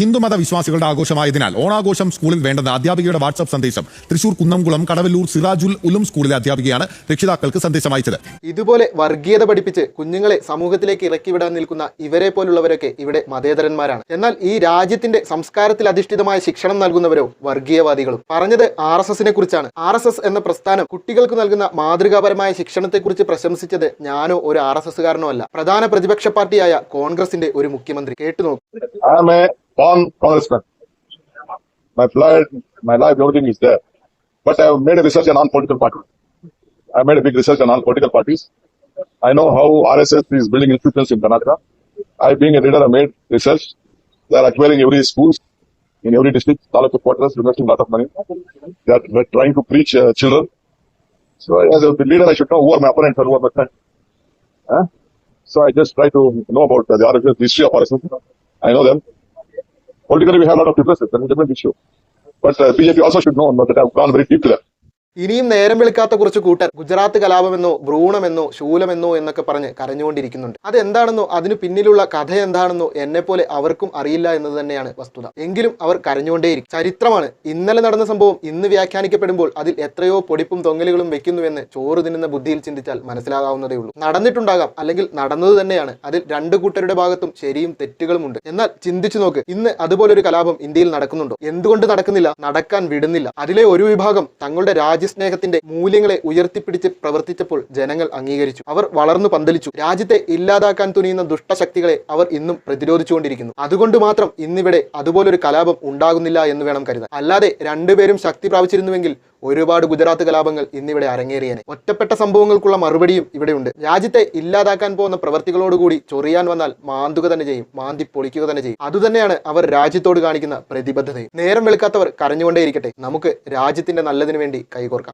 ഹിന്ദുമത വിശ്വാസികളുടെ ആഘോഷമായതിനാൽ ഓണാഘോഷം സ്കൂളിൽ വേണ്ടെന്ന അധ്യാപികയുടെ വാട്സ്ആപ്പ് സന്ദേശം തൃശൂർ കുന്നംകുളം കടവല്ലൂർ സിറാജുൽ ഉലും സ്കൂളിലെ അധ്യാപികയാണ് രക്ഷിതാക്കൾക്ക് സന്ദേശം അയച്ചത് ഇതുപോലെ വർഗീയത പഠിപ്പിച്ച് കുഞ്ഞുങ്ങളെ സമൂഹത്തിലേക്ക് ഇറക്കിവിടാൻ നിൽക്കുന്ന ഇവരെ പോലുള്ളവരൊക്കെ ഇവിടെ മതേതരന്മാരാണ്. എന്നാൽ ഈ രാജ്യത്തിന്റെ സംസ്കാരത്തിൽ അധിഷ്ഠിതമായ ശിക്ഷണം നൽകുന്നവരോ വർഗീയവാദികളും. പറഞ്ഞത് ആർ എസ് എസിനെ കുറിച്ചാണ്. ആർ എസ് എസ് എന്ന പ്രസ്ഥാനം കുട്ടികൾക്ക് നൽകുന്ന മാതൃകാപരമായ ശിക്ഷണത്തെക്കുറിച്ച് പ്രശംസിച്ചത് ഞാനോ ഒരു ആർ എസ് എസുകാരനോ അല്ല. പ്രധാന പ്രതിപക്ഷ പാർട്ടിയായ കോൺഗ്രസിന്റെ ഒരു മുഖ്യമന്ത്രി. കേട്ടുനോക്കൂ. A congressman. My blood, my life, everything is there. But I have made a research on non-political parties. I made a big research on non-political parties. I know how RSS is building influence in Karnataka. I, being a leader, I made research. They are acquiring every schools in every district, taluk quarters, investing a lot of money. They are trying to preach uh, children. So as a leader, I should know who are my opponents and who are my friends. Huh? So I just try to know about uh, the RSS, history of RSS. I know them. Politically, we have a lot of differences. That's a issue. But uh, BJP also should know that I've gone very deep to. ഇനിയും നേരം വെളുക്കാത്ത കുറച്ച് കൂട്ടർ ഗുജറാത്ത് കലാപമെന്നോ ഭ്രൂണമെന്നോ ശൂലമെന്നോ എന്നൊക്കെ പറഞ്ഞ് കരഞ്ഞുകൊണ്ടിരിക്കുന്നുണ്ട്. അതെന്താണെന്നോ അതിനു പിന്നിലുള്ള കഥ എന്താണെന്നോ എന്നെ പോലെ അവർക്കും അറിയില്ല എന്നത് തന്നെയാണ് വസ്തുത. എങ്കിലും അവർ കരഞ്ഞുകൊണ്ടേയിരിക്കും. ചരിത്രമാണ്. ഇന്നലെ നടന്ന സംഭവം ഇന്ന് വ്യാഖ്യാനിക്കപ്പെടുമ്പോൾ അതിൽ എത്രയോ പൊടിപ്പും തൊങ്ങലുകളും വെക്കുന്നുവെന്ന് ചോറ് തിന്നുന്ന ബുദ്ധിയിൽ ചിന്തിച്ചാൽ മനസ്സിലാകാവുന്നതേ ഉള്ളൂ. നടന്നിട്ടുണ്ടാകാം. അല്ലെങ്കിൽ നടന്നത് തന്നെയാണ്. അതിൽ രണ്ട് കൂട്ടരുടെ ഭാഗത്തും ശരിയും തെറ്റുകളുമുണ്ട്. എന്നാൽ ചിന്തിച്ചു നോക്ക്. ഇന്ന് അതുപോലൊരു കലാപം ഇന്ത്യയിൽ നടക്കുന്നുണ്ടോ? എന്തുകൊണ്ട് നടക്കുന്നില്ല? നടക്കാൻ വിടുന്നില്ല. അതിലെ ഒരു വിഭാഗം തങ്ങളുടെ രാജ്യസ്നേഹത്തിന്റെ മൂല്യങ്ങളെ ഉയർത്തിപ്പിടിച്ച് പ്രവർത്തിച്ചപ്പോൾ ജനങ്ങൾ അംഗീകരിച്ചു. അവർ വളർന്നു പന്തലിച്ചു. രാജ്യത്തെ ഇല്ലാതാക്കാൻ തുനിയുന്ന ദുഷ്ടശക്തികളെ അവർ ഇന്നും പ്രതിരോധിച്ചുകൊണ്ടിരിക്കുന്നു. അതുകൊണ്ട് മാത്രം ഇന്നിവിടെ അതുപോലൊരു കലാപം ഉണ്ടാകുന്നില്ല എന്ന് വേണം കരുതാൻ. അല്ലാതെ രണ്ടുപേരും ശക്തി പ്രാപിച്ചിരുന്നുവെങ്കിൽ ഒരുപാട് ഗുജറാത്ത് കലാപങ്ങൾ ഇന്നിവിടെ അരങ്ങേറിയനെ. ഒറ്റപ്പെട്ട സംഭവങ്ങൾക്കുള്ള മറുപടിയും ഇവിടെയുണ്ട്. രാജ്യത്തെ ഇല്ലാതാക്കാൻ പോകുന്ന പ്രവർത്തികളോടുകൂടി ചൊറിയാൻ വന്നാൽ മാന്തുക തന്നെ ചെയ്യും. മാന്തി പൊളിക്കുക തന്നെ ചെയ്യും. അതുതന്നെയാണ് അവർ രാജ്യത്തോട് കാണിക്കുന്ന പ്രതിബദ്ധതയും. നേരം വെളുക്കാത്തവർ കരഞ്ഞുകൊണ്ടേയിരിക്കട്ടെ. നമുക്ക് രാജ്യത്തിന്റെ നല്ലതിനു വേണ്ടി കൈകോർക്കാം